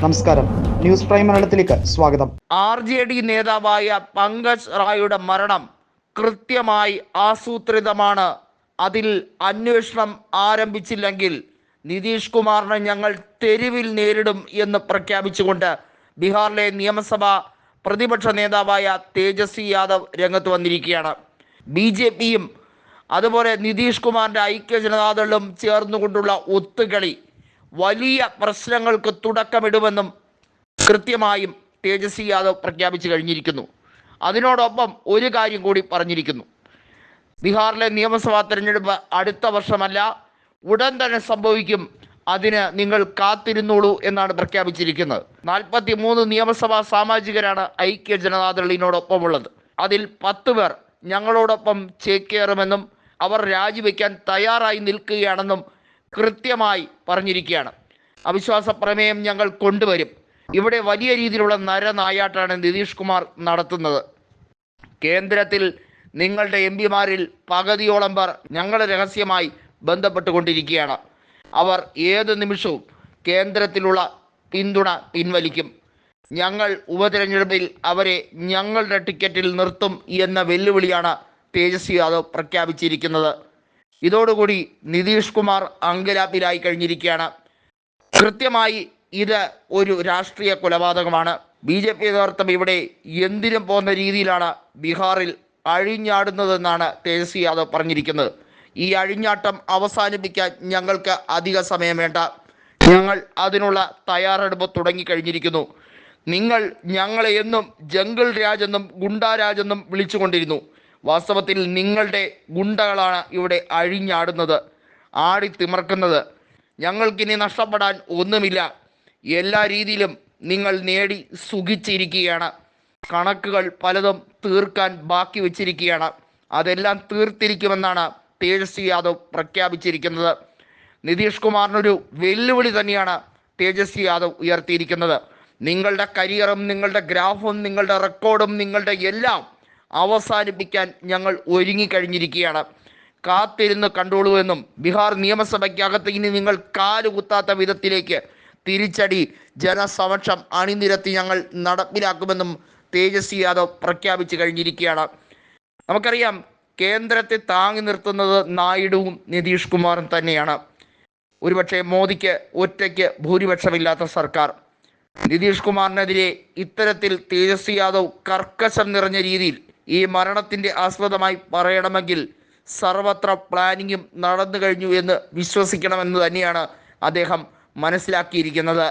നമസ്കാരം. News prime മലയാളത്തിലേക്ക് സ്വാഗതം. ആർ ജെ ഡി നേതാവായ പങ്കജ് റായുടെ മരണം കൃത്യമായി ആസൂത്രിതമാണ്. അതിൽ അന്വേഷണം ആരംഭിച്ചില്ലെങ്കിൽ നിതീഷ് കുമാറിനെ ഞങ്ങൾ തെരുവിൽ നേരിടും എന്ന് പ്രഖ്യാപിച്ചുകൊണ്ട് ബീഹാറിലെ നിയമസഭാ പ്രതിപക്ഷ നേതാവായ തേജസ്വി യാദവ് രംഗത്ത് വന്നിരിക്കുകയാണ്. ബി ജെ പിയും അതുപോലെ നിതീഷ് കുമാറിന്റെ ഐക്യ ജനതാദളും ചേർന്നുകൊണ്ടുള്ള ഒത്തുകളി വലിയ പ്രശ്നങ്ങൾക്ക് തുടക്കമിടുമെന്നും കൃത്യമായും തേജസ്വി യാദവ് പ്രഖ്യാപിച്ചു കഴിഞ്ഞിരിക്കുന്നു. അതിനോടൊപ്പം ഒരു കാര്യം കൂടി പറഞ്ഞിരിക്കുന്നു. ബീഹാറിലെ നിയമസഭാ തെരഞ്ഞെടുപ്പ് അടുത്ത വർഷമല്ല ഉടൻ തന്നെ സംഭവിക്കും. അതിന് നിങ്ങൾ കാത്തിരുന്നോളൂ എന്നാണ് പ്രഖ്യാപിച്ചിരിക്കുന്നത്. നാൽപ്പത്തി മൂന്ന് നിയമസഭാ സാമാജികരാണ് ഐക്യ ജനതാദളിനോടൊപ്പമുള്ളത് അതിൽ പത്ത് പേർ ഞങ്ങളോടൊപ്പം ചേക്കേറുമെന്നും അവർ രാജിവെക്കാൻ തയ്യാറായി നിൽക്കുകയാണെന്നും കൃത്യമായി പറഞ്ഞിരിക്കുകയാണ്. അവിശ്വാസ പ്രമേയം ഞങ്ങൾ കൊണ്ടുവരും. ഇവിടെ വലിയ രീതിയിലുള്ള നരനായാട്ടാണ് നിതീഷ് കുമാർ നടത്തുന്നത്. കേന്ദ്രത്തിൽ നിങ്ങളുടെ എം പിമാരിൽ പകുതിയോളം പേർ ഞങ്ങൾ രഹസ്യമായി ബന്ധപ്പെട്ടുകൊണ്ടിരിക്കുകയാണ്. അവർ ഏത് നിമിഷവും കേന്ദ്രത്തിലുള്ള പിന്തുണ പിൻവലിക്കും. ഞങ്ങൾ ഉപതെരഞ്ഞെടുപ്പിൽ അവരെ ഞങ്ങളുടെ ടിക്കറ്റിൽ നിർത്തും എന്ന വെല്ലുവിളിയാണ് തേജസ്വി യാദവ് പ്രഖ്യാപിച്ചിരിക്കുന്നത്. ഇതോടുകൂടി നിതീഷ് കുമാർ അങ്കലാപ്പിലായി കഴിഞ്ഞിരിക്കുകയാണ്. കൃത്യമായി ഇത് ഒരു രാഷ്ട്രീയ കൊലപാതകമാണ്. ബി ജെ പി നേതൃത്വം ഇവിടെ എന്തിനും പോകുന്ന രീതിയിലാണ് ബീഹാറിൽ അഴിഞ്ഞാടുന്നതെന്നാണ് തേജസ്വി യാദവ് പറഞ്ഞിരിക്കുന്നത്. ഈ അഴിഞ്ഞാട്ടം അവസാനിപ്പിക്കാൻ ഞങ്ങൾക്ക് അധിക സമയം വേണ്ട. ഞങ്ങൾ അതിനുള്ള തയ്യാറെടുപ്പ് തുടങ്ങിക്കഴിഞ്ഞിരിക്കുന്നു. നിങ്ങൾ ഞങ്ങളെ എന്നും ജംഗിൾ രാജെന്നും ഗുണ്ടാരാജെന്നും വിളിച്ചുകൊണ്ടിരുന്നു. വാസ്തവത്തിൽ നിങ്ങളുടെ ഗുണ്ടകളാണ് ഇവിടെ അഴിഞ്ഞാടുന്നത് ആടി തിമർക്കുന്നത്. ഞങ്ങൾക്കിനി നഷ്ടപ്പെടാൻ ഒന്നുമില്ല. എല്ലാ രീതിയിലും നിങ്ങൾ നേടി സുഖിച്ചിരിക്കുകയാണ്. കണക്കുകൾ പലതും തീർക്കാൻ ബാക്കി വച്ചിരിക്കുകയാണ്. അതെല്ലാം തീർത്തിരിക്കുമെന്നാണ് തേജസ്വി യാദവ് പ്രഖ്യാപിച്ചിരിക്കുന്നത്. നിതീഷ് കുമാറിനൊരു വെല്ലുവിളി തന്നെയാണ് തേജസ്വി യാദവ് ഉയർത്തിയിരിക്കുന്നത്. നിങ്ങളുടെ കരിയറും നിങ്ങളുടെ ഗ്രാഫും നിങ്ങളുടെ റെക്കോർഡും നിങ്ങളുടെ എല്ലാം അവസാനിപ്പിക്കാൻ ഞങ്ങൾ ഒരുങ്ങിക്കഴിഞ്ഞിരിക്കുകയാണ്. കാത്തിരുന്ന് കണ്ടോളൂ എന്നും ബീഹാർ നിയമസഭയ്ക്കകത്ത് ഇനി നിങ്ങൾ കാലുകുത്താത്ത വിധത്തിലേക്ക് തിരിച്ചടി ജനസമക്ഷം അണിനിരത്തി ഞങ്ങൾ നടപ്പിലാക്കുമെന്നും തേജസ്വി യാദവ് പ്രഖ്യാപിച്ചു കഴിഞ്ഞിരിക്കുകയാണ്. നമുക്കറിയാം കേന്ദ്രത്തെ താങ്ങി നിർത്തുന്നത് നായിഡുവും നിതീഷ് കുമാറും തന്നെയാണ്. ഒരുപക്ഷെ മോദിക്ക് ഒറ്റയ്ക്ക് ഭൂരിപക്ഷമില്ലാത്ത സർക്കാർ. നിതീഷ് കുമാറിനെതിരെ ഇത്തരത്തിൽ തേജസ്വി യാദവ് കർക്കശം നിറഞ്ഞ രീതിയിൽ ഈ മരണത്തിന്റെ ആസ്പദമായി പറയണമെങ്കിൽ സർവത്ര പ്ലാനിങ്ങും നടന്നു കഴിഞ്ഞു എന്ന് വിശ്വസിക്കണമെന്ന് തന്നെയാണ് അദ്ദേഹം മനസ്സിലാക്കിയിരിക്കുന്നത്.